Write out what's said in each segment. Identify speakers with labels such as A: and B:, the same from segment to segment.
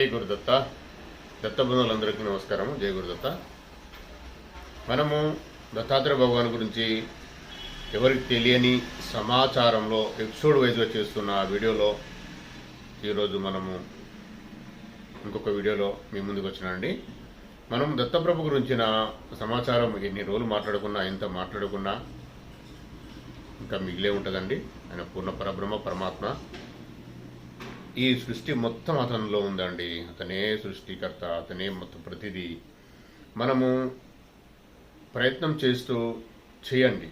A: జై గురుదత్త. దత్త బృందాలందరికీ నమస్కారం జై గురుదత్త. మనము దత్తాత్రేయ భగవాన్ గురించి ఎవరికి తెలియని సమాచారంలో ఎపిసోడ్ వైజ్గా చేస్తున్న ఆ వీడియోలో ఈరోజు మనము ఇంకొక వీడియోలో మీ ముందుకు వచ్చినండి మనం దత్తప్రభు గురించిన సమాచారం ఎన్ని రోజులు మాట్లాడుకున్నా ఎంత మాట్లాడుకున్నా ఇంకా మిగిలే ఉంటుందండి. ఆయన పూర్ణ పరబ్రహ్మ పరమాత్మ. ఈ సృష్టి మొత్తం అతనిలో ఉందండి. అతనే సృష్టికర్త అతనే మొత్తం ప్రతిదీ. మనము ప్రయత్నం చేస్తూ చేయండి.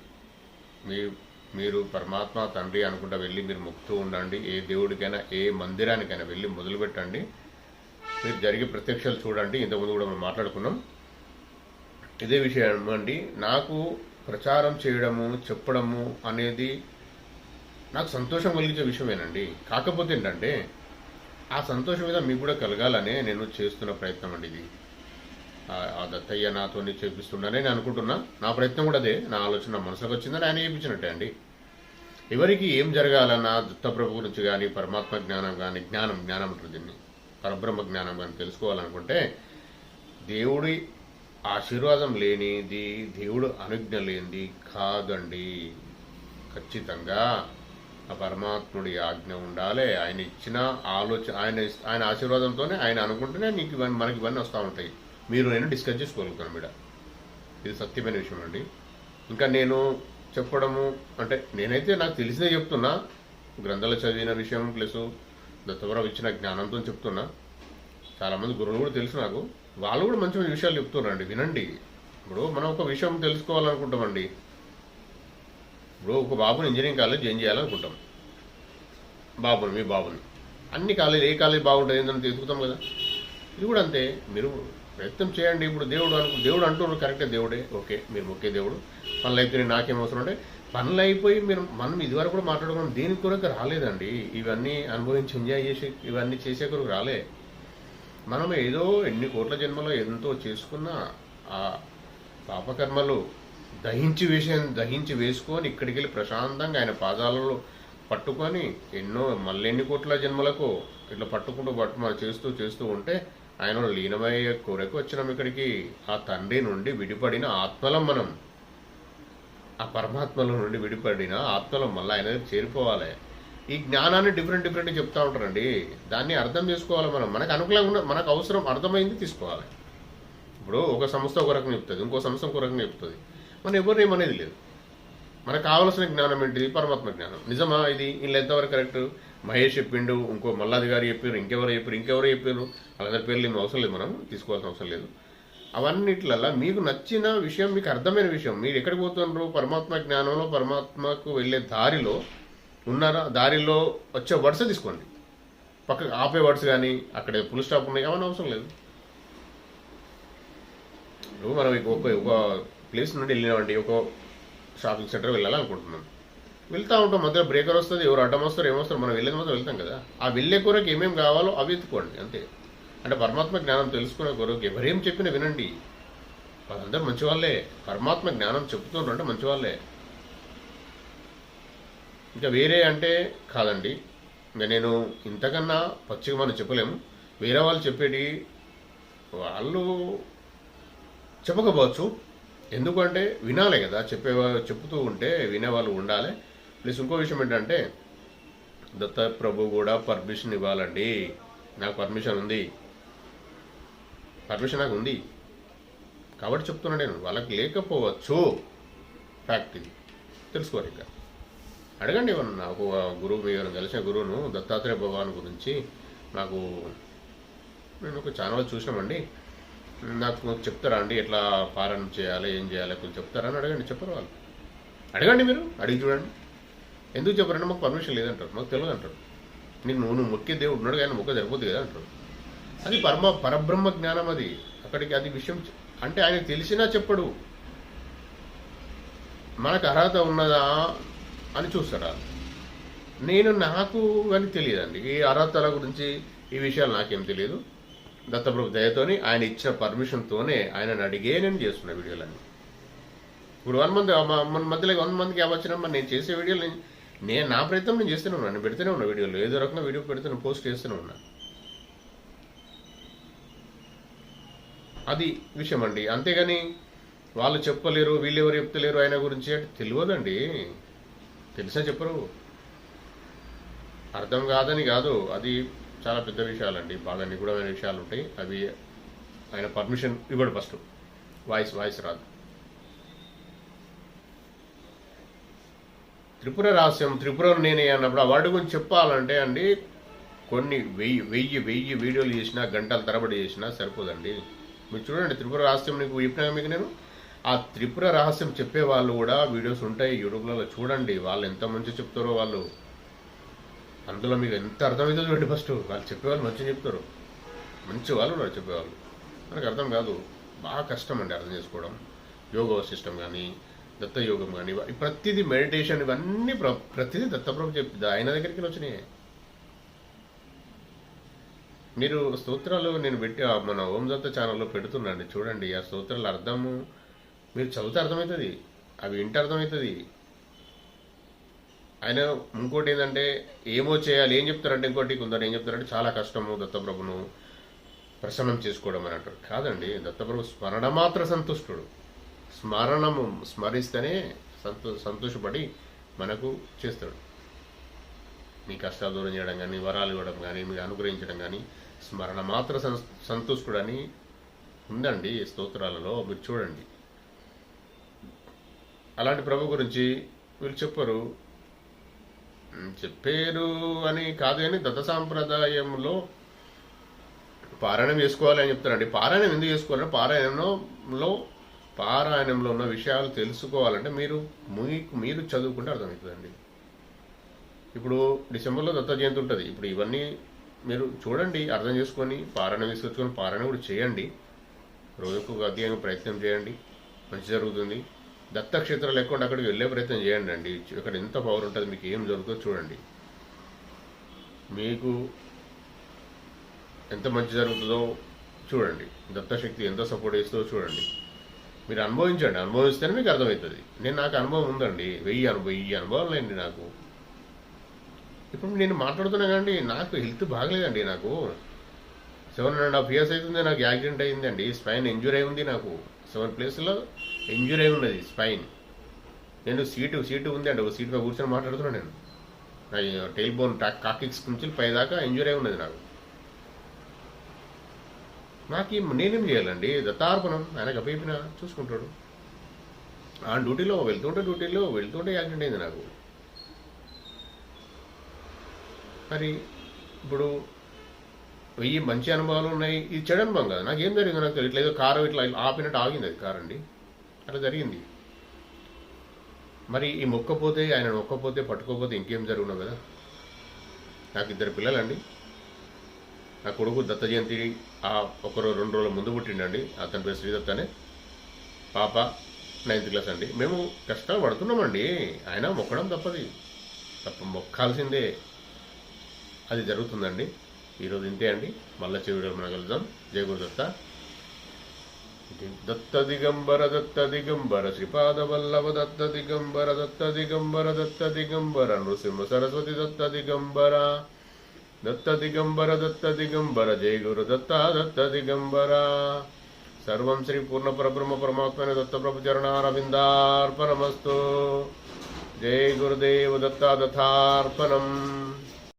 A: మీ మీరు పరమాత్మ తండ్రి అనుకుంటా వెళ్ళి మీరు మొక్కుతూ ఉండండి. ఏ దేవుడికైనా ఏ మందిరానికైనా వెళ్ళి మొదలుపెట్టండి. మీరు జరిగే ప్రత్యక్షాలు చూడండి. ఇంతకుముందు కూడా మనం మాట్లాడుకున్నాం. ఇదే విషయం అండి నాకు ప్రచారం చేయడము చెప్పడము అనేది నాకు సంతోషం కలిగించే విషయమేనండి. కాకపోతే ఏంటంటే ఆ సంతోషం మీద మీకు కూడా కలగాలనే నేను చేస్తున్న ప్రయత్నం అండి ఇది. ఆ- దత్తయ్య నాతో చేపిస్తుండనే నేను అనుకుంటున్నా. నా ప్రయత్నం కూడా అదే. నా ఆలోచన నా మనసులోకి వచ్చిందని ఆయన చేయించినట్టే అండి. ఎవరికి ఏం జరగాలన్నా దత్తప్రభు గురించి కానీ పరమాత్మ జ్ఞానం కానీ జ్ఞానం జ్ఞానం అంటారు దీన్ని. పరబ్రహ్మ జ్ఞానం కానీ తెలుసుకోవాలనుకుంటే దేవుడి ఆశీర్వాదం లేనిది దేవుడు అనుజ్ఞ లేనిది కాదండి. ఖచ్చితంగా ఆ పరమాత్ముడి ఆజ్ఞ ఉండాలి. ఆయన ఇచ్చిన ఆలోచన ఆయన ఆయన ఆశీర్వాదంతోనే ఆయన అనుకుంటేనే నీకు ఇవన్నీ మనకి ఇవన్నీ వస్తూ ఉంటాయి. మీరు నేను డిస్కస్ చేసుకోగలుగుతాను మీడ ఇది సత్యమైన విషయం అండి. ఇంకా నేను చెప్పడము అంటే నేనైతే నాకు తెలిసినే చెప్తున్నా. గ్రంథాలు చదివిన విషయం ప్లస్ దత్తవరం ఇచ్చిన జ్ఞానంతో చెప్తున్నా. చాలామంది గురువులు కూడా తెలుసు నాకు. వాళ్ళు కూడా మంచి మంచి విషయాలు చెప్తున్నారండి. వినండి. ఇప్పుడు మనం ఒక విషయం తెలుసుకోవాలనుకుంటామండి. ఇప్పుడు ఒక బాబుని ఇంజనీరింగ్ కాలేజ్ జాయిన్ చేయాలనుకుంటాం? బాబుని మీ బాబుని. అన్ని కాలేజ్ ఏ కాలేజ్ బాగుంటుంది ఏంటని ఎదుగుతాం కదా? ఇది కూడా అంతే. మీరు ప్రయత్నం చేయండి. ఇప్పుడు దేవుడు అనుకు దేవుడు అంటున్నారు కరెక్టే దేవుడే. ఓకే మీరు ముఖ్య దేవుడు. పనులు అయిపోయి నాకేం అవసరం అంటే పనులు అయిపోయి మీరు మనం ఇదివరకు కూడా మాట్లాడుకున్నాం దేని కొరకు రాలేదండి. ఇవన్నీ అనుభవించి ఎంజాయ్ చేసి ఇవన్నీ చేసే కొరకు రాలే. మనం ఏదో ఎన్ని కోట్ల జన్మలో ఎంతో చేసుకున్న ఆ పాపకర్మలు దహించి వేసే దహించి వేసుకొని ఇక్కడికి వెళ్ళి ప్రశాంతంగా ఆయన పాదాలలో పట్టుకొని ఎన్నో మళ్ళెన్ని కోట్ల జన్మలకు ఇట్లా పట్టుకుంటూ పట్టు మనం చేస్తూ చేస్తూ ఉంటే ఆయన లీనమయ్యే కోరకు వచ్చినాం ఇక్కడికి. ఆ తండ్రి నుండి విడిపడిన ఆత్మలం మనం. ఆ పరమాత్మల నుండి విడిపడిన ఆత్మలం మళ్ళీ ఆయన చేరిపోవాలి. ఈ జ్ఞానాన్ని డిఫరెంట్ డిఫరెంట్ చెప్తా ఉంటారండి. దాన్ని అర్థం చేసుకోవాలి మనం. మనకు అనుకూలంగా మనకు అవసరం అర్థమైంది తీసుకోవాలి. ఇప్పుడు ఒక సంస్థ ఒక రకం చెప్తుంది ఇంకో సంస్థ ఒక రకం చెప్తుంది. మనం ఎవరు ఏమనేది లేదు. మనకు కావలసిన జ్ఞానం ఏంటిది? పరమాత్మ జ్ఞానం. నిజమా ఇది? వీళ్ళు ఎంతవరకు కరెక్ట్? మహేష్ చెప్పిండు ఇంకో మల్లాది గారు చెప్పారు ఇంకెవరు చెప్పారు ఇంకెవరు చెప్పారు. వాళ్ళందరి పేర్లు ఏమి అవసరం లేదు మనం తీసుకోవాల్సిన అవసరం లేదు. అవన్నిట్లల్లా మీకు నచ్చిన విషయం మీకు అర్థమైన విషయం మీరు ఎక్కడికి పోతున్నారు? పరమాత్మ జ్ఞానంలో పరమాత్మకు వెళ్ళే దారిలో ఉన్నారా? దారిలో వచ్చే వర్డ్స్ తీసుకోండి. పక్కకు ఆపే వర్డ్స్ కానీ అక్కడ ఫుల్ స్టాప్ ఉన్నాయి అవన్నీ అవసరం లేదు. ఇప్పుడు మనం ఒక ఒక ప్లేస్ నుండి వెళ్ళినామండి ఒక షాపింగ్ సెంటర్ వెళ్ళాలనుకుంటున్నాం. వెళ్తా ఉంటాం. మధ్యలో బ్రేకర్ వస్తుంది ఎవరు అడ్డం వస్తారు ఏమొస్తారు మనం వెళ్ళేది మాత్రం వెళ్తాం కదా. ఆ వెళ్ళే కూరకి ఏమేమి కావాలో అవి ఎత్తుకోండి అంతే. అంటే పరమాత్మ జ్ఞానం తెలుసుకునే కొరకు ఎవరేం చెప్పినా వినండి. వాళ్ళందరూ మంచివాళ్ళే. పరమాత్మ జ్ఞానం చెప్తుండ్రు అంటే మంచివాళ్ళే. ఇంకా వేరే అంటే కాదండి. ఇంకా నేను ఇంతకన్నా పచ్చిగా మనం చెప్పలేము. వేరే వాళ్ళు చెప్పేటి వాళ్ళు చెప్పకపోవచ్చు. ఎందుకంటే వినాలి కదా చెప్పే చెప్తూ ఉంటే వినేవాళ్ళు ఉండాలి. ప్లస్ ఇంకో విషయం ఏంటంటే దత్త ప్రభు కూడా పర్మిషన్ ఇవ్వాలండి. నాకు పర్మిషన్ ఉంది. పర్మిషన్ నాకు ఉంది. కాబట్టి చెప్తున్నా నేను వాళ్ళకి లేకపోవచ్చు. ఫ్యాక్ట్ ఇది. తెలుసుకోరు ఇంకా. అడగండి ఏమన్నా నాకు గురువు మీరు కలిసిన గురువును దత్తాత్రేయ భగవాన్ గురించి. నాకు నేను ఒక ఛానల్ చూసినామండి. నాకు చెప్తారా అండి? ఎట్లా పాలన చేయాలి ఏం చేయాలి? కొంచెం చెప్తారా అని అడగండి. చెప్పరు వాళ్ళు. అడగండి మీరు. అడిగి చూడండి. ఎందుకు చెప్పారంటే మాకు పర్మిషన్ లేదంటారు. మాకు తెలియదు అంటారు. నీకు నువ్వు నువ్వు మొక్కే దేవుడు ఉన్నాడు కానీ మొక్క సరిపోతుంది కదా అంటారు. అది పరమ పరబ్రహ్మ జ్ఞానం అది. అక్కడికి అది విషయం అంటే ఆయన తెలిసినా చెప్పడు. మనకు అర్హత ఉన్నదా అని చూస్తారా? నేను నాకు అని తెలియదండి. ఈ అర్హతల గురించి ఈ విషయాలు నాకేం తెలియదు. దత్తప్రభు దయతోని ఆయన ఇచ్చిన పర్మిషన్తోనే ఆయనను అడిగే నేను చేస్తున్న వీడియోలన్నీ. ఇప్పుడు వన్ మంత్ మన మధ్యలో వన్ మంత్కి వచ్చినా నేను చేసే వీడియోలు నేను నేను నా ప్రయత్నం నేను చేస్తూనే ఉన్నాను నేను పెడుతూనే ఉన్నా వీడియోలు. ఏదో రకంగా వీడియో పెడుతున్నా పోస్ట్ చేస్తూనే ఉన్నా. అది విషయం అండి. అంతేగాని వాళ్ళు చెప్పలేరు వీళ్ళు ఎవరు చెప్తలేరు ఆయన గురించి అంటే తెలియదండి. తెలిసా చెప్పరు? అర్థం కాదని కాదు. అది చాలా పెద్ద విషయాలండి. బాగా నిగూఢమైన విషయాలు ఉంటాయి. అవి ఆయన పర్మిషన్ ఇవ్వడు ఫస్ట్. వాయిస్ వాయిస్ రాదు. త్రిపుర రహస్యం త్రిపుర నేనే అన్నప్పుడు ఆ వర్డ్ గురించి చెప్పాలంటే అండి కొన్ని వెయ్యి వెయ్యి వెయ్యి వీడియోలు చేసినా గంటల తరబడి చేసినా సరిపోదండి. మీరు చూడండి త్రిపుర రహస్యం నీకు చెప్పినా మీకు నేను? ఆ త్రిపుర రహస్యం చెప్పే వాళ్ళు కూడా వీడియోస్ ఉంటాయి యూట్యూబ్లలో చూడండి. వాళ్ళు ఎంత మంచి చెప్తారో వాళ్ళు. అందులో మీకు ఎంత అర్థమవుతుందో చూడండి ఫస్ట్. వాళ్ళు చెప్పేవాళ్ళు మంచిగా చెప్తారు. మంచి వాళ్ళు ఉన్నారు చెప్పేవాళ్ళు. మనకు అర్థం కాదు. బాగా కష్టం అండి అర్థం చేసుకోవడం. యోగా సిస్టమ్ కానీ దత్త యోగం కానీ ప్రతిదీ మెడిటేషన్ ఇవన్నీ ప్ర- ప్రతిదీ దత్తప్రభు చెప్పి ఆయన దగ్గరికి వచ్చినాయి. మీరు స్తోత్రాలు నేను పెట్టి ఆ మన ఓం దత్త ఛానల్లో పెడుతున్నాండి. చూడండి ఆ స్తోత్రాల అర్థము మీరు చదివితే అర్థమవుతుంది. అవి వింటే అర్థమవుతుంది. ఆయన ఇంకోటి ఏంటంటే ఏమో చేయాలి ఏం చెప్తారంటే ఇంకోటి కొందరు ఏం చెప్తారంటే చాలా కష్టము దత్తప్రభును ప్రసన్నం చేసుకోవడం అని అంటారు. కాదండి దత్తప్రభు స్మరణ మాత్ర సంతుష్టుడు. స్మరణము స్మరిస్తేనే సంతో సంతోషపడి మనకు చేస్తాడు. మీ కష్టాలు దూరం చేయడం కానీ వరాలు ఇవ్వడం కానీ మీరు అనుగ్రహించడం కానీ స్మరణ మాత్ర సం- సంతుష్టుడని ఉందండి స్తోత్రాలలో మీరు చూడండి. అలాంటి ప్రభు గురించి వీళ్ళు చెప్పరు. చెప్పారు అని కాదు కానీ దత్త సాంప్రదాయంలో పారాయణం చేసుకోవాలి అని చెప్తారండి. పారాయణం ఎందుకు చేసుకోవాలంటే పారాయణంలో పారాయణంలో ఉన్న విషయాలు తెలుసుకోవాలంటే మీరు మీకు మీరు చదువుకుంటే అర్థమవుతుందండి. ఇప్పుడు డిసెంబర్లో దత్త జయంతి ఉంటుంది. ఇప్పుడు ఇవన్నీ మీరు చూడండి అర్థం చేసుకొని పారాయణం తీసుకొచ్చుకొని పారాయణ కూడా చేయండి. రోజుకు అధ్యయనం ప్రయత్నం చేయండి. మంచి జరుగుతుంది. దత్తక్షేత్రాలు లేకుండా అక్కడికి వెళ్ళే ప్రయత్నం చేయండి అండి. ఇక్కడ ఎంత పవర్ ఉంటుంది మీకు ఏం జరుగుతుందో చూడండి. మీకు ఎంత మంచి జరుగుతుందో చూడండి. దత్తశక్తి ఎంత సపోర్ట్ చేస్తుందో చూడండి. మీరు అనుభవించండి. అనుభవిస్తేనే మీకు అర్థమవుతుంది. నేను నాకు అనుభవం ఉందండి. వెయ్యి అనుభవం వెయ్యి అనుభవం లేండి నాకు. ఇప్పుడు నేను మాట్లాడుతున్నా కానీ నాకు హెల్త్ బాగలేదండి నాకు. సెవెన్ అండ్ హాఫ్ ఇయర్స్ అవుతుంది నాకు యాక్సిడెంట్ అయిందండి. స్పైన్ ఇంజురీ అయి ఉంది నాకు. సెవెన్ ప్లేస్లో ఇంజూరీ అయి ఉన్నది స్పైన్ నేను సీటు సీటు ఉంది అండి. ఒక సీట్ మీద కూర్చొని మాట్లాడుతున్నాను నేను. నా టైల్ బోన్ కాకిక్స్ నుంచి పైదాకా ఇంజురీ అయి ఉన్నది నాకు. నాకు ఈ- నేనేం చేయాలండి? దత్తార్పణం. ఆయనకు అప్పయిపోయిన చూసుకుంటాడు. ఆ డ్యూటీలో వెళ్తుంటే డ్యూటీలో వెళ్తుంటే యాక్సిడెంట్ అయింది నాకు. మరి ఇప్పుడు వెయ్యి మంచి అనుభవాలు ఉన్నాయి. ఇది చెడు అనుభవం కదా. నాకేం జరిగింది నాకు ఇట్లా ఏదో కారు ఇట్లా ఆపినట్టు ఆగింది అది కారు అండి. అట్లా జరిగింది. మరి ఈ మొక్కపోతే ఆయన మొక్కపోతే పట్టుకోకపోతే ఇంకేం జరుగును కదా. నాకు ఇద్దరు పిల్లలండి. నా కొడుకు దత్త జయంతి ఆ ఒకరో రెండు రోజుల ముందు పుట్టిండండి. అతని పేరు శ్రీదత్ అనే పాప నైన్త్ క్లాస్ అండి. మేము కష్టాలు పడుతున్నామండి. ఆయన మొక్కడం తప్పది. తప్ప మొక్కాల్సిందే. అది జరుగుతుందండి. ఈరోజు ఇంతే అండి. మళ్ళా చెవిలో మనం కలుద్దాం. జయ గురుదత్త దత్త. దిగంబర దత్త దిగంబర శ్రీపాద వల్లభ దత్త దిగంబర దత్త దిగంబర దత్త దిగంబర నృసింహ సరస్వతి దత్త దిగంబర. దత్త దిగంబర దత్త దిగంబర జయ గురు దత్త దత్త దిగంబర. సర్వం శ్రీ పూర్ణ పరబ్రహ్మ పరమాత్మైన దత్త ప్రభు చరణారవిందార్పణమస్తు. జయ గురుదేవ దత్త దత్తార్పణం